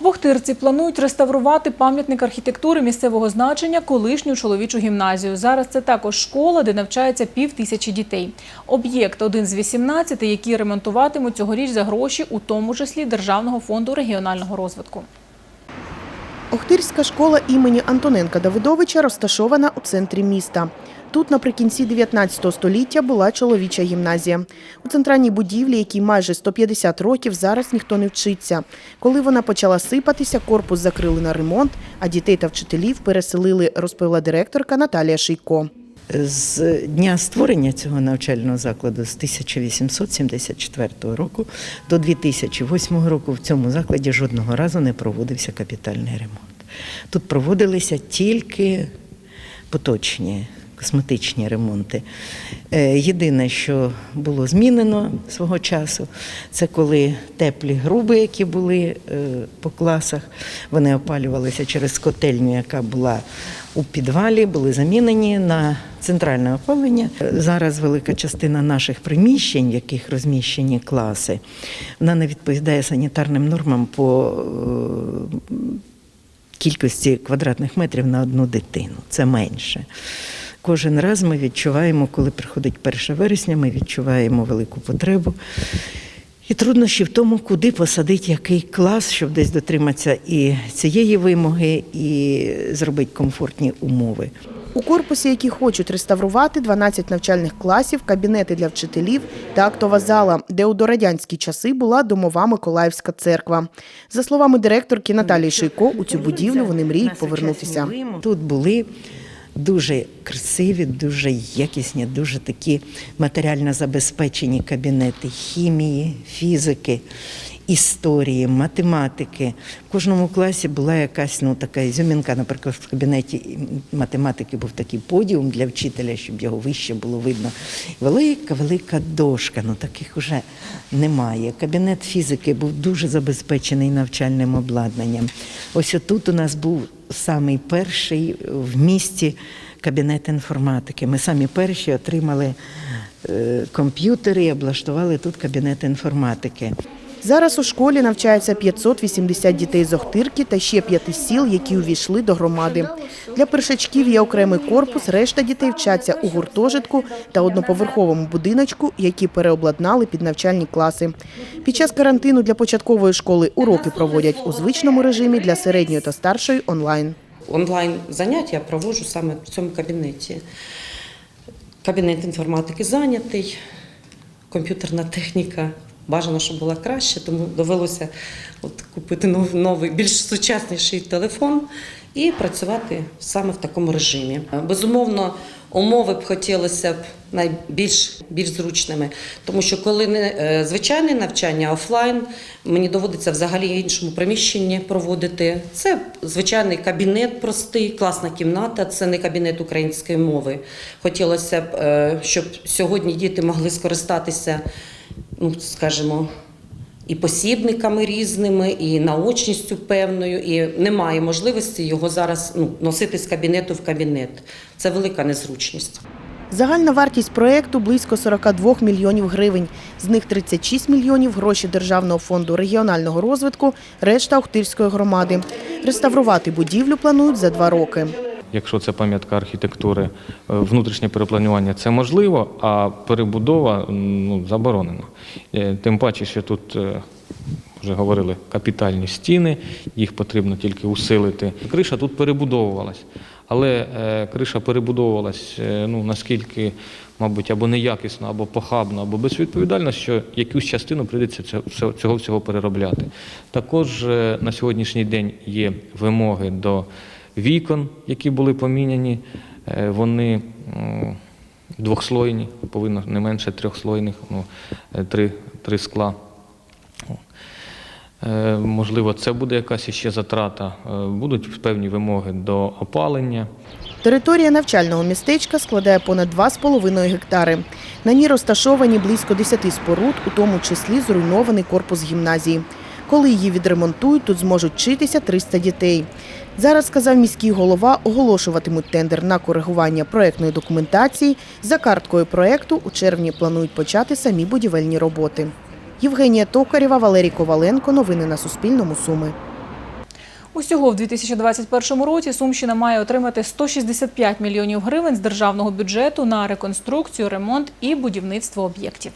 В Охтирці планують реставрувати пам'ятник архітектури місцевого значення колишню чоловічу гімназію. Зараз це також школа, де навчається пів тисячі дітей. Об'єкт один з 18, які ремонтуватимуть цьогоріч за гроші, у тому числі Державного фонду регіонального розвитку. Охтирська школа імені Антоненка Давидовича розташована у центрі міста. Тут наприкінці 19 століття була чоловіча гімназія. У центральній будівлі, якій майже 150 років, зараз ніхто не вчиться. Коли вона почала сипатися, корпус закрили на ремонт, а дітей та вчителів переселили, розповіла директорка Наталія Шийко. З дня створення цього навчального закладу з 1874 року до 2008 року в цьому закладі жодного разу не проводився капітальний ремонт. Тут проводилися тільки поточні косметичні ремонти. Е, Єдине, що було змінено свого часу, це коли теплі груби, які були е, по класах, вони опалювалися через котельню, яка була у підвалі, були замінені на центральне опалення. Зараз велика частина наших приміщень, в яких розміщені класи, вона не відповідає санітарним нормам по е, кількості квадратних метрів на одну дитину. Це менше. Кожен раз ми відчуваємо, коли приходить 1 вересня, ми відчуваємо велику потребу. І труднощі в тому, куди посадити який клас, щоб десь дотриматися і цієї вимоги, і зробити комфортні умови. У корпусі, який хочуть реставрувати, 12 навчальних класів, кабінети для вчителів та актова зала, де у дорадянські часи була домова Миколаївська церква. За словами директорки Наталії Шийко, у цю будівлю вони мріють повернутися. Тут були дуже красиві, дуже якісні, дуже такі матеріально забезпечені кабінети хімії, фізики. Історії, математики. В кожному класі була якась ну, така ізюмінка. Наприклад, в кабінеті математики був такий подіум для вчителя, щоб його вище було видно. Велика, велика дошка, ну таких вже немає. Кабінет фізики був дуже забезпечений навчальним обладнанням. Ось отут у нас був самий перший в місті кабінет інформатики. Ми самі перші отримали е, комп'ютери і облаштували тут кабінет інформатики. Зараз у школі навчається 580 дітей з Охтирки та ще п'яти сіл, які увійшли до громади. Для першачків є окремий корпус, решта дітей вчаться у гуртожитку та одноповерховому будиночку, які переобладнали під навчальні класи. Під час карантину для початкової школи уроки проводять у звичному режимі, для середньої та старшої онлайн. онлайн заняття проводжу саме в цьому кабінеті. Кабінет інформатики зайнятий, комп'ютерна техніка. Бажано, щоб була краще, тому довелося от купити нов- новий, більш сучасніший телефон і працювати саме в такому режимі. Безумовно, умови б хотілося б найбільш більш зручними, тому що коли не е, звичайне навчання офлайн, мені доводиться взагалі іншому приміщенні проводити. Це звичайний кабінет простий, класна кімната, це не кабінет української мови. Хотілося б, е, щоб сьогодні діти могли скористатися, ну скажімо, і посібниками різними, і наочністю певною, і немає можливості його зараз ну, носити з кабінету в кабінет. Це велика незручність. Загальна вартість проєкту – близько 42 мільйонів гривень. З них 36 мільйонів – гроші Державного фонду регіонального розвитку, решта Охтирської громади. Реставрувати будівлю планують за два роки. Якщо це пам'ятка архітектури, е, внутрішнє перепланування це можливо, а перебудова ну, заборонена. Е, Тим паче, що тут е, вже говорили капітальні стіни, їх потрібно тільки усилити. Криша тут перебудовувалась, але криша перебудовувалась ну, наскільки, мабуть, або неякісно, або похабно, або безвідповідально, що якусь частину прийдеться цього всього переробляти. Також на сьогоднішній день є вимоги до вікон, які були поміняні, е, вони двохслойні, повинно не менше трьохслойних, ну, е, три, три скла. Е, Можливо, це буде якась іще затрата. Будуть певні вимоги до опалення. Територія навчального містечка складає понад 2,5 гектари. На ній розташовані близько 10 споруд, у тому числі зруйнований корпус гімназії. Коли її відремонтують, тут зможуть вчитися 300 дітей. Зараз, сказав міський голова, оголошуватимуть тендер на коригування проектної документації. За карткою проекту у червні планують почати самі будівельні роботи. Євгенія Токарєва, Валерій Коваленко. Новини на Суспільному. Суми. Усього в 2021 році Сумщина має отримати 165 мільйонів гривень з державного бюджету на реконструкцію, ремонт і будівництво об'єктів.